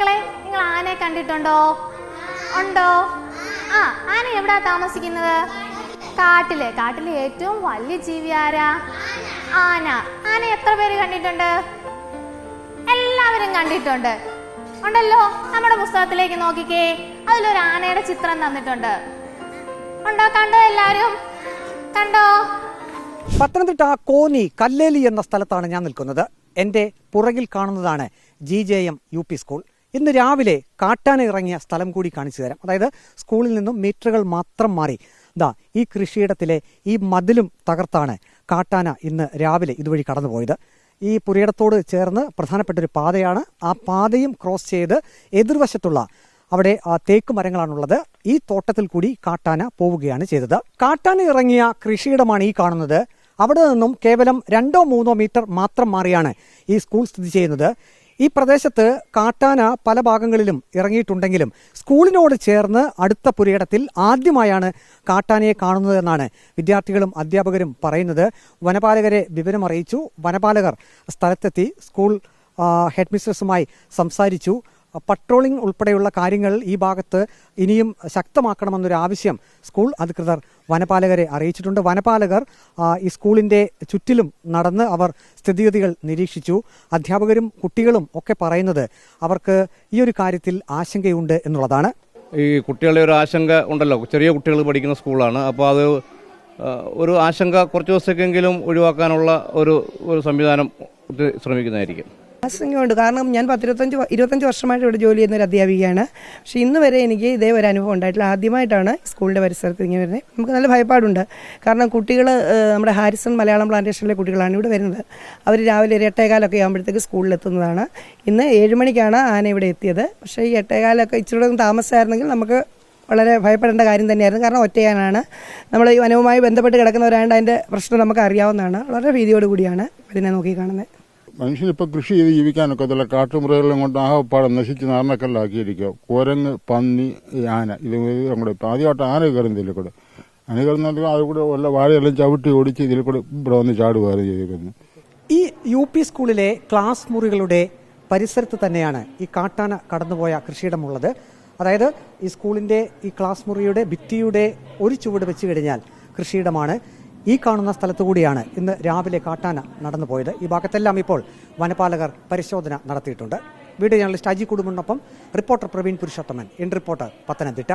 മക്കളെ നിങ്ങൾ ആനയെ കണ്ടിട്ടുണ്ടോ? ഉണ്ടോ? ആ ആന എവിടാ താമസിക്കുന്നത്? കാട്ടിൽ. കാട്ടിലെ ഏറ്റവും വലിയ ജീവി ആരാ? ആന. ആന എത്ര പേര് കണ്ടിട്ടുണ്ട്? എല്ലാവരും കണ്ടിട്ടുണ്ട്. ഉണ്ടല്ലോ? നമ്മുടെ പുസ്തകത്തിലേക്ക് നോക്കിക്കേ. അതിലൊരു ആനയുടെ ചിത്രം തന്നിട്ടുണ്ട്. ഉണ്ടോ? കണ്ടോ എല്ലാരും കണ്ടോ? പത്തനംതിട്ട കോന്നി കല്ലേലി എന്ന സ്ഥലത്താണ് ഞാൻ നിൽക്കുന്നത്. എന്റെ പുറകിൽ കാണുന്നതാണ് G J M U P school. ഇന്ന് രാവിലെ കാട്ടാന ഇറങ്ങിയ സ്ഥലം കൂടി കാണിച്ചു തരാം. അതായത് സ്കൂളിൽ നിന്നും മീറ്ററുകൾ മാത്രം മാറി. ദാ ഈ കൃഷിയിടത്തിലെ ഈ മതിലും തകർത്താണ് കാട്ടാന ഇന്ന് രാവിലെ ഇതുവഴി കടന്നുപോയത്. ഈ പുരയിടത്തോട് ചേർന്ന് പ്രധാനപ്പെട്ട ഒരു പാതയാണ്. ആ പാതയും ക്രോസ് ചെയ്ത് എതിർവശത്തുള്ള അവിടെ തേക്ക് മരങ്ങളാണുള്ളത്. ഈ തോട്ടത്തിൽ കൂടി കാട്ടാന പോവുകയാണ് ചെയ്തത്. കാട്ടാന ഇറങ്ങിയ കൃഷിയിടമാണ് ഈ കാണുന്നത്. അവിടെ നിന്നും കേവലം രണ്ടോ മൂന്നോ മീറ്റർ മാത്രം മാറിയാണ് ഈ സ്കൂൾ സ്ഥിതി ചെയ്യുന്നത്. ഈ പ്രദേശത്ത് കാട്ടാന പല ഭാഗങ്ങളിലും ഇറങ്ങിയിട്ടുണ്ടെങ്കിലും സ്കൂളിനോട് ചേർന്ന് അടുത്ത പുരയിടത്തിൽ ആദ്യമായാണ് കാട്ടാനയെ കാണുന്നത് എന്നാണ് വിദ്യാർത്ഥികളും അധ്യാപകരും പറയുന്നത്. വനപാലകരെ വിവരമറിയിച്ചു വനപാലകർ സ്ഥലത്തെത്തി സ്കൂൾ ഹെഡ്മിസ്ട്രസുമായി ഹെഡ് മിസ്ട്രസുമായി സംസാരിച്ചു. പട്രോളിംഗ് ഉൾപ്പെടെയുള്ള കാര്യങ്ങൾ ഈ ഭാഗത്ത് ഇനിയും ശക്തമാക്കണമെന്നൊരു ആവശ്യം സ്കൂൾ അധികൃതർ വനപാലകരെ അറിയിച്ചിട്ടുണ്ട്. വനപാലകർ ഈ സ്കൂളിന്റെ ചുറ്റിലും നടന്ന് അവർ സ്ഥിതിഗതികൾ നിരീക്ഷിച്ചു. അധ്യാപകരും കുട്ടികളും ഒക്കെ പറയുന്നത് അവർക്ക് ഈ ഒരു കാര്യത്തിൽ ആശങ്കയുണ്ട് എന്നുള്ളതാണ്. ഈ കുട്ടികളുടെ ഒരു ആശങ്ക ഉണ്ടല്ലോ. ചെറിയ കുട്ടികൾ പഠിക്കുന്ന സ്കൂളാണ്. അപ്പോൾ അത് ഒരു ആശങ്ക കുറച്ച് ദിവസത്തേക്കെങ്കിലും ഒഴിവാക്കാനുള്ള ഒരു ഒരു സംവിധാനം ശ്രമിക്കുന്നതായിരിക്കും. ആശങ്കയുണ്ട്. കാരണം ഞാൻ പത്തിരുപത്തഞ്ച് ഇരുപത്തഞ്ച് വർഷമായിട്ട് ഇവിടെ ജോലി ചെയ്യുന്ന ഒരു അധ്യാപികയാണ്. പക്ഷെ ഇന്ന് വരെ എനിക്ക് ഇതേ ഒരു അനുഭവം ഉണ്ടായിട്ടില്ല. ആദ്യമായിട്ടാണ് സ്കൂളിന്റെ പരിസരത്ത് ഇങ്ങനെ വരുന്നത്. നമുക്ക് നല്ല ഭയപ്പാടുണ്ട്. കാരണം കുട്ടികൾ നമ്മുടെ ഹാരിസൺ മലയാളം പ്ലാന്റേഷനിലെ കുട്ടികളാണ് ഇവിടെ വരുന്നത്. അവർ രാവിലെ ഒരു എട്ടേകാലൊക്കെ ആകുമ്പോഴത്തേക്ക് സ്കൂളിലെത്തുന്നതാണ് ഇന്ന് ഏഴ് മണിക്കാണ് ആന ഇവിടെ എത്തിയത്. പക്ഷേ ഈ എട്ടേകാലൊക്കെ ഇച്ചിരി താമസമായിരുന്നെങ്കിൽ നമുക്ക് വളരെ ഭയപ്പെടേണ്ട കാര്യം തന്നെയായിരുന്നു. കാരണം ഒറ്റയാനാണ്. നമ്മൾ ഈ വനവുമായി ബന്ധപ്പെട്ട് കിടക്കുന്നവരായതുകൊണ്ട് അതിന്റെ പ്രശ്നം നമുക്ക് അറിയാവുന്നതാണ്. വളരെ ഭീതിയോടുകൂടിയാണ് ഇതിനെ നോക്കി കാണുന്നത്. മനുഷ്യനിപ്പോൾ കൃഷി ചെയ്ത് ജീവിക്കാനൊക്കത്തില്ല. കാട്ടുമൃഗങ്ങളും കൊണ്ട് ആകപ്പാടെ നശിച്ച് നാരണക്കല്ലാക്കിയിരിക്കുക. കുരങ്ങ് പന്നി ആന ഇത് കൂടെ ഇപ്പം ആദ്യമായിട്ട് ആന കയറുന്നത് ഇതിൽ കൂടെ. ആന കയറുന്ന അതിൽ കൂടെ വല്ല വാഴയെല്ലാം ചവിട്ടി ഓടിച്ച് ഇതിൽ കൂടെ ഇവിടെ വന്ന് ചാടുകയാണ് ചെയ്തിരിക്കുന്നത് ഈ യു പി സ്കൂളിലെ ക്ലാസ് മുറികളുടെ പരിസരത്ത് തന്നെയാണ് ഈ കാട്ടാന കടന്നുപോയ കൃഷിയിടമുള്ളത് അതായത് ഈ സ്കൂളിന്റെ ഈ ക്ലാസ് മുറിയുടെ ഭിത്തിയുടെ ഒരു ചുവട് വെച്ച് കഴിഞ്ഞാൽ കൃഷിയിടമാണ്. ഈ കാണുന്ന സ്ഥലത്തു കൂടിയാണ് ഇന്ന് രാവിലെ കാട്ടാന നടന്നുപോയത് ഈ ഭാഗത്തെല്ലാം ഇപ്പോൾ വനപാലകർ പരിശോധന നടത്തിയിട്ടുണ്ട്. Video journalist Aji കുടുംബിനൊപ്പം reporter Praveen Purushothaman. In reporter Pathanamthitta.